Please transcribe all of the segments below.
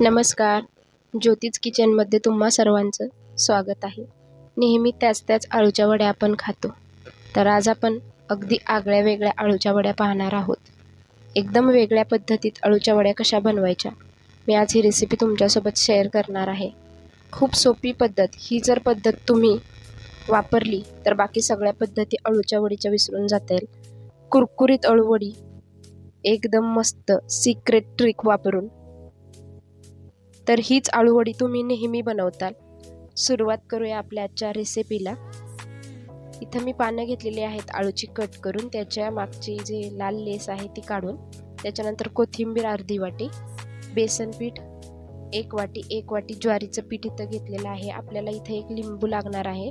नमस्कार. ज्योतीज किचनमध्ये तुम्हा सर्वांचं स्वागत आहे. नेहमी त्याच त्याच आळूच्या वड्या आपण खातो. तर आज आपण अगदी आगळ्या वेगळ्या आळूच्या वड्या पाहणार आहोत. एकदम वेगळ्या पद्धतीत आळूच्या वड्या कशा बनवायच्या मी आज ही रेसिपी तुमच्यासोबत शेअर करणार आहे. खूप सोपी पद्धत. ही जर पद्धत तुम्ही वापरली तर बाकी सगळ्या पद्धती अळूच्या वडीच्या विसरून जाता येईल. कुरकुरीत अळूवडी एकदम मस्त सिक्रेट ट्रिक वापरून तर हीच आळूवडी तुम्ही नेहमी बनवताल. सुरुवात करूया आपल्या आजच्या रेसिपीला इथं मी पानं घेतलेली आहेत आळूची कट करून. त्याच्या मागची जी लाल लेस आहे ती काढून त्याच्यानंतर कोथिंबीर अर्धी वाटी बेसन पीठ एक वाटी एक वाटी ज्वारीचं पीठ इथं घेतलेलं आहे. आपल्याला इथं एक लिंबू लागणार आहे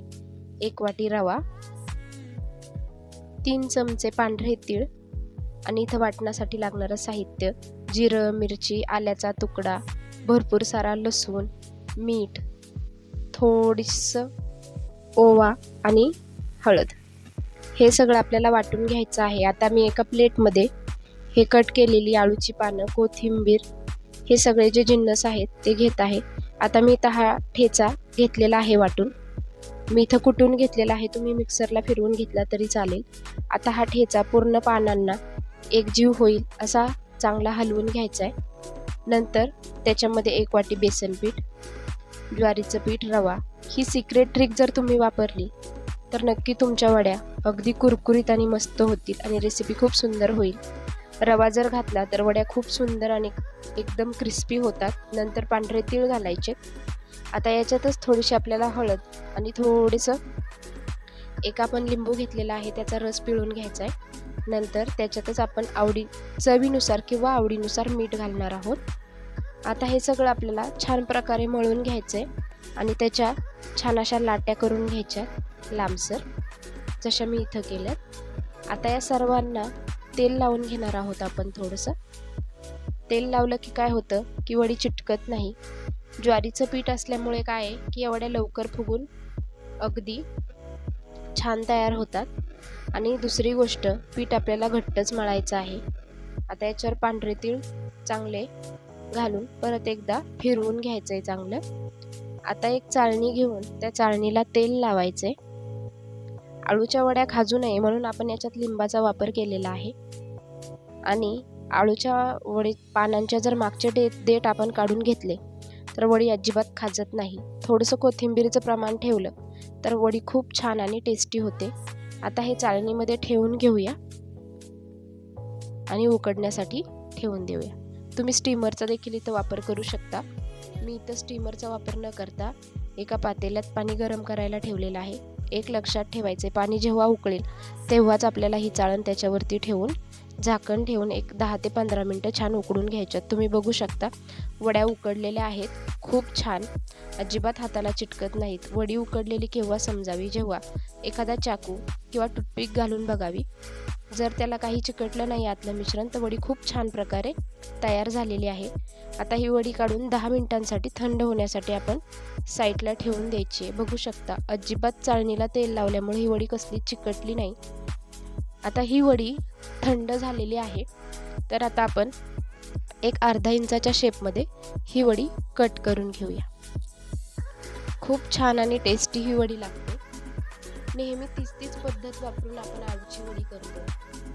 एक वाटी रवा तीन चमचे पांढरे तीळ आणि इथं वाटण्यासाठी लागणारं साहित्य जिरं मिरची आल्याचा तुकडा भरपूर सारा लसूण मीठ थोडीसं ओवा आणि हळद. हे सगळं आपल्याला वाटून घ्यायचं आहे. आता मी एका प्लेटमध्ये हे कट केलेली आळूची पानं कोथिंबीर हे सगळे जे जिन्नस आहेत ते घेत आहे. आता मी इथं हा ठेचा घेतलेला आहे वाटून. मी इथं कुटून घेतलेला आहे. तुम्ही मिक्सरला फिरवून घेतला तरी चालेल. आता हा ठेचा पूर्ण पानांना एकजीव होईल असा चांगला हलवून घ्यायचा आहे. नंतर त्याच्यामध्ये एक वाटी बेसन पीठ ज्वारीचं पीठ रवा. ही सिक्रेट ट्रिक जर तुम्ही वापरली तर नक्की तुमच्या वड्या अगदी कुरकुरीत आणि मस्त होतील आणि रेसिपी खूप सुंदर होईल. रवा जर घातला तर वड्या खूप सुंदर आणि एकदम क्रिस्पी होतात. नंतर पांढरे तीळ घालायचे. आता याच्यातच थोडीशी आपल्याला हळद आणि थोडंसं एक आपण लिंबू घेतलेला आहे त्याचा रस पिळून घ्यायचा आहे. नंतर त्याच्यातच आपण आवडी चवीनुसार किंवा आवडीनुसार मीठ घालणार आहोत. आता हे सगळं आपल्याला छान प्रकारे मळून घ्यायचं आहे आणि त्याच्या छान अशा लाट्या करून घ्यायच्या लांबसर जशा मी इथं केल्यात. आता या सर्वांना तेल लावून घेणार आहोत आपण थोडंसं. तेल लावलं की काय होतं की वडी चिटकत नाही. ज्वारीचं पीठ असल्यामुळे काय आहे की एवढ्या लवकर फुगून अगदी छान तयार होतात. आणि दुसरी गोष्ट पीठ आपल्याला घट्टच मळायचं आहे. आता याच्यावर पांढरे तीळ चांगले घालून परत एकदा फिरवून घ्यायचं आहे चांगलं. आता एक चाळणी घेऊन त्या चाळणीला तेल लावायचे आळूच्या वड्या खाजू नये म्हणून आपण याच्यात लिंबाचा वापर केलेला आहे. आणि आळूच्या वडी पानांच्या जर मागचे डेट देठ आपण काढून घेतले तर वडी अजिबात खाजत नाही. थोडंसं कोथिंबीरीचं प्रमाण ठेवलं तर वडी खूप छान आणि टेस्टी होते. आता हे चाळणीमध्ये ठेवून घेऊया. आणि उकडण्यासाठी ठेवून देऊया. तुम्ही स्टीमरचा देखील इथं वापर करू शकता. मी इथं स्टीमरचा वापर न करता एका पातेल्यात पाणी गरम करायला ठेवलेलं आहे. एक लक्षात ठेवायचे पाणी जेव्हा उकळेल तेव्हाच आपल्याला ही चाळण त्याच्यावरती ठेवून झाकण ठेवून एक दहा ते पंधरा मिनटं छान उकडून घ्यायच्यात तुम्ही बघू शकता वड्या उकडलेल्या आहेत खूप छान. अजिबात हाताला चिटकत नाहीत. वडी उकडलेली केव्हा समजावी? जेव्हा एखादा चाकू किंवा टूथपिक घालून बघावी. जर त्याला काही चिकटलं नाही आतलं मिश्रण तर वडी खूप छान प्रकारे तयार झालेली आहे. आता ही वडी काढून दहा मिनिटांसाठी थंड होण्यासाठी आपण साईडला ठेवून द्यायची आहे. बघू शकता अजिबात चाळणीला तेल लावल्यामुळे ही वडी कसली चिकटली नाही. आता ही वडी थंड झालेली आहे. तर आता आपण एक अर्धा इंचाच्या शेपमध्ये ही वडी कट करून घेऊया. खूप छान आणि टेस्टी ही वडी लागते. नेहमी तीच तीच पद्धत वापरून आपण आळूची वडी करतो.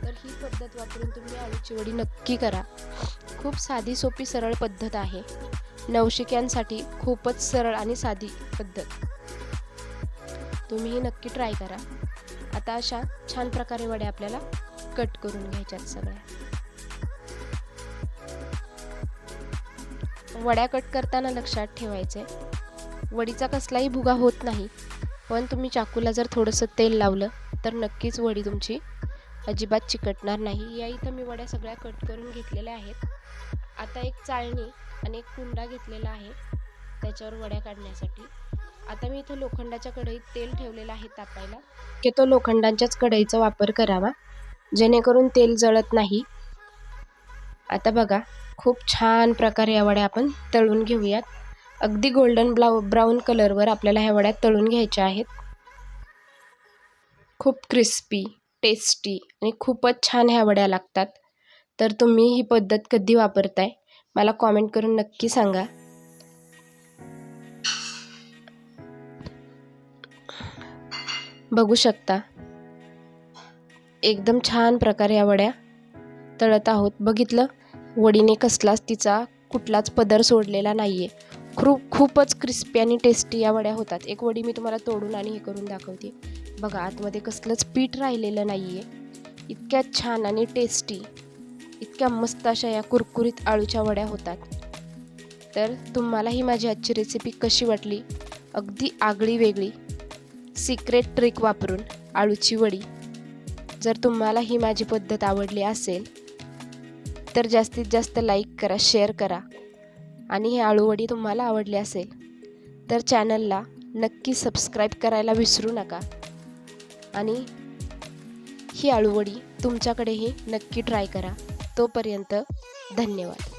तर ही पद्धत वापरून तुम्ही आळूची वडी नक्की करा. खूप साधी सोपी सरळ पद्धत आहे. नवशिक्यांसाठी खूपच सरळ आणि साधी पद्धत. तुम्ही ही नक्की ट्राय करा. आता अशा छान प्रकारे वड्या आपल्याला कट करून घ्यायच्यात सगळ्या. वड्या कट करताना लक्षात ठेवायचे. वडीचा कसलाही भुगा होत नाही पण तुम्ही चाकूला जर थोडंसं तेल लावलं तर नक्कीच वडी तुमची अजिबात चिकटणार नाही. या इथं मी वड्या सगळ्या कट करून घेतलेल्या आहेत. आता एक चाळणी आणि एक कुंडा घेतलेला आहे त्याच्यावर वड्या काढण्यासाठी. आता मी इथं लोखंडाच्या कढईत तेल ठेवलेलं आहे तापायला. की तो लोखंडांच्याच कढईचा वापर करावा. जेणेकरून तेल जळत नाही. आता बघा खूप छान प्रकारे या वड्या आपण तळून घेऊयात. अगदी गोल्डन ब्लाउ ब्राऊन कलरवर आपल्याला ह्या वड्या तळून घ्यायच्या आहेत. खूप क्रिस्पी टेस्टी आणि खूपच छान ह्या वड्या लागतात. तर तुम्ही ही पद्धत कधी वापरताय? मला कॉमेंट करून नक्की सांगा. बघू शकता. एकदम छान प्रकारे या वड्या तळत आहोत. बघितलं? वडीने कसलाच तिचा कुठलाच पदर सोडलेला नाही आहे खूप खूपच क्रिस्पी आणि टेस्टी या वड्या होतात. एक वडी मी तुम्हाला तोडून आणि हे करून दाखवते. बघा आतमध्ये कसलंच पीठ राहिलेलं नाही आहे इतक्या छान आणि टेस्टी इतक्या मस्त अशा या कुरकुरीत आळूच्या वड्या होतात. तर तुम्हाला ही माझी आजची रेसिपी कशी वाटली? अगदी आगळी वेगळी. सिक्रेट ट्रिक वापरून आळूची वडी. जर तुम्हाला ही माझी पद्धत आवडली असेल तर जास्तीत जास्त लाईक करा शेअर करा. आणि हे आळूवडी तुम्हाला आवडली असेल तर चॅनलला नक्की सबस्क्राईब करायला विसरू नका. आणि ही आळूवडी तुमच्याकडेही नक्की ट्राय करा. तोपर्यंत धन्यवाद.